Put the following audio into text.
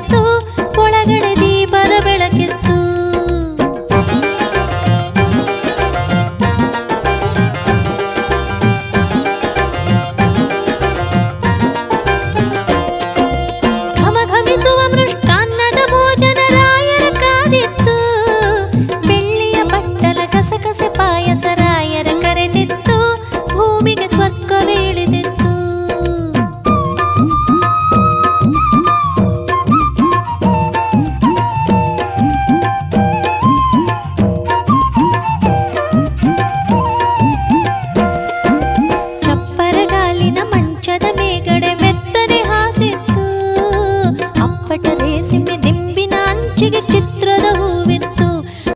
பொழகெடுத்து பொழகெடுத்து దింపినా చిగి